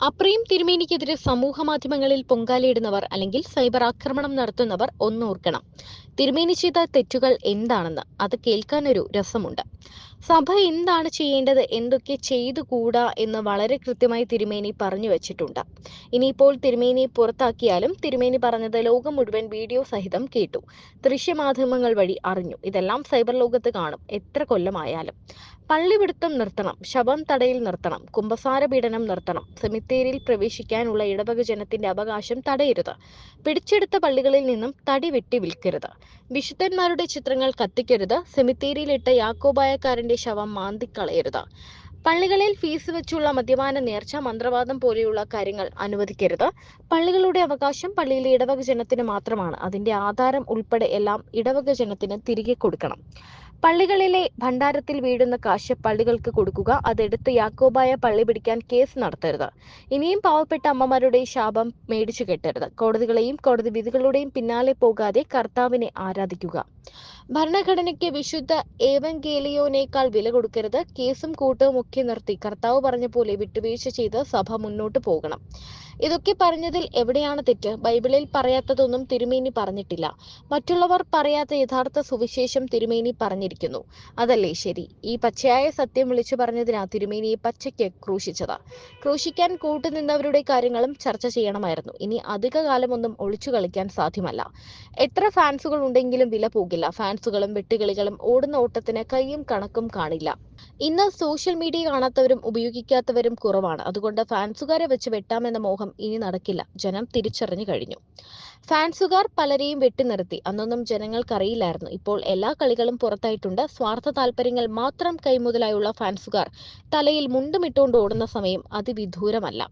അപ്രീം തിരുമേനിക്കെതിരെ സമൂഹ മാധ്യമങ്ങളിൽ പൊങ്കാലയിടുന്നവർ അല്ലെങ്കിൽ സൈബർ ആക്രമണം നടത്തുന്നവർ ഒന്നോർക്കണം തിരുമേനി ചെയ്ത തെറ്റുകൾ എന്താണെന്ന് അത് കേൾക്കാനൊരു രസമുണ്ട്. സഭ എന്താണ് ചെയ്യേണ്ടത്? എന്തൊക്കെ ചെയ്തുകൂടാ എന്ന് വളരെ കൃത്യമായി തിരുമേനി പറഞ്ഞു വച്ചിട്ടുണ്ട്. ഇനിയിപ്പോൾ തിരുമേനി പുറത്താക്കിയാലും തിരുമേനി പറഞ്ഞത് ലോകം മുഴുവൻ വീഡിയോ സഹിതം കേട്ടു. ദൃശ്യമാധ്യമങ്ങൾ വഴി അറിഞ്ഞു. ഇതെല്ലാം സൈബർ ലോകത്ത് കാണും. എത്ര കൊല്ലമായാലും. പള്ളിപിടുത്തം നിർത്തണം. ശവം തടയിൽ നിർത്തണം. കുംഭസാര പീഡനം നിർത്തണം. സെമിത്തേരിയിൽ പ്രവേശിക്കാനുള്ള ഇടവക ജനത്തിന്റെ അവകാശം തടയരുത്. പിടിച്ചെടുത്ത പള്ളികളിൽ നിന്നും തടി വെട്ടി വിൽക്കരുത്. വിശുദ്ധന്മാരുടെ ചിത്രങ്ങൾ കത്തിക്കരുത്. സെമിത്തേരിയിലിട്ട് യാക്കോബായക്കാരന്റെ ശവം മാന്തിക്കളയരുത്. പള്ളികളിൽ ഫീസ് വെച്ചുള്ള മദ്യപാന നേർച്ച മന്ത്രവാദം പോലെയുള്ള കാര്യങ്ങൾ അനുവദിക്കരുത്. പള്ളികളുടെ അവകാശം പള്ളിയിലെ ഇടവക ജനത്തിന് മാത്രമാണ്. അതിന്റെ ആധാരം ഉൾപ്പെടെ എല്ലാം ഇടവക ജനത്തിന് തിരികെ കൊടുക്കണം. പള്ളികളിലെ ഭണ്ഡാരത്തിൽ വീഴുന്ന കാശ് പള്ളികൾക്ക് കൊടുക്കുക അതെടുത്ത് യാക്കോബായ പള്ളി പിടിക്കാൻ കേസ് നടത്തരുത്. ഇനിയും പാവപ്പെട്ട അമ്മമാരുടെ ശാപം മേടിച്ചു കെട്ടരുത്. കോടതികളെയും കോടതി വിധികളുടെയും പിന്നാലെ പോകാതെ കർത്താവിനെ ആരാധിക്കുക. ഭരണഘടനയ്ക്ക് വിശുദ്ധ ഏവങ്കേലിയോനേക്കാൾ വില കൊടുക്കരുത്. കേസും കൂട്ടവും ഒക്കെ നിർത്തി കർത്താവ് പറഞ്ഞ പോലെ വിട്ടുവീഴ്ച ചെയ്ത് സഭ മുന്നോട്ട് പോകണം. ഇതൊക്കെ പറഞ്ഞതിൽ എവിടെയാണ് തെറ്റ്? ബൈബിളിൽ പറയാത്തതൊന്നും തിരുമേനി പറഞ്ഞിട്ടില്ല. മറ്റുള്ളവർ പറയാത്ത യഥാർത്ഥ സുവിശേഷം തിരുമേനി പറഞ്ഞിരിക്കുന്നു. അതല്ലേ ശരി? ഈ പച്ചയായ സത്യം വിളിച്ചു പറഞ്ഞതിനാ തിരുമേനിയെ പച്ചയ്ക്ക് ക്രൂശിച്ചത്. ക്രൂശിക്കാൻ കൂട്ടുനിന്നവരുടെ കാര്യങ്ങളും ചർച്ച ചെയ്യണമായിരുന്നു. ഇനി അധിക കാലമൊന്നും ഒളിച്ചു കളിക്കാൻ സാധ്യമല്ല. എത്ര ഫാൻസുകൾ ഉണ്ടെങ്കിലും വില പോകില്ല. ഫാൻസുകളും വെട്ടുകളികളും ഓടുന്ന ഓട്ടത്തിന് കൈയും കണക്കും കാണില്ല. ഇന്ന് സോഷ്യൽ മീഡിയ കാണാത്തവരും ഉപയോഗിക്കാത്തവരും കുറവാണ്. അതുകൊണ്ട് ഫാൻസുകാരെ വെച്ച് വെട്ടാമെന്ന മോഹം ഇനി നടക്കില്ല. ജനം തിരിച്ചറിഞ്ഞു കഴിഞ്ഞു. ഫാൻസുകാർ പലരെയും വെട്ടിനിർത്തി അന്നൊന്നും ജനങ്ങൾക്കറിയില്ലായിരുന്നു. ഇപ്പോൾ എല്ലാ കളികളും പുറത്തായിട്ടുണ്ട്. സ്വാർത്ഥ താല്പര്യങ്ങൾ മാത്രം കൈമുതലായുള്ള ഫാൻസുകാർ തലയിൽ മുണ്ടുമിട്ടുകൊണ്ട് ഓടുന്ന സമയം അതിവിദൂരമല്ല.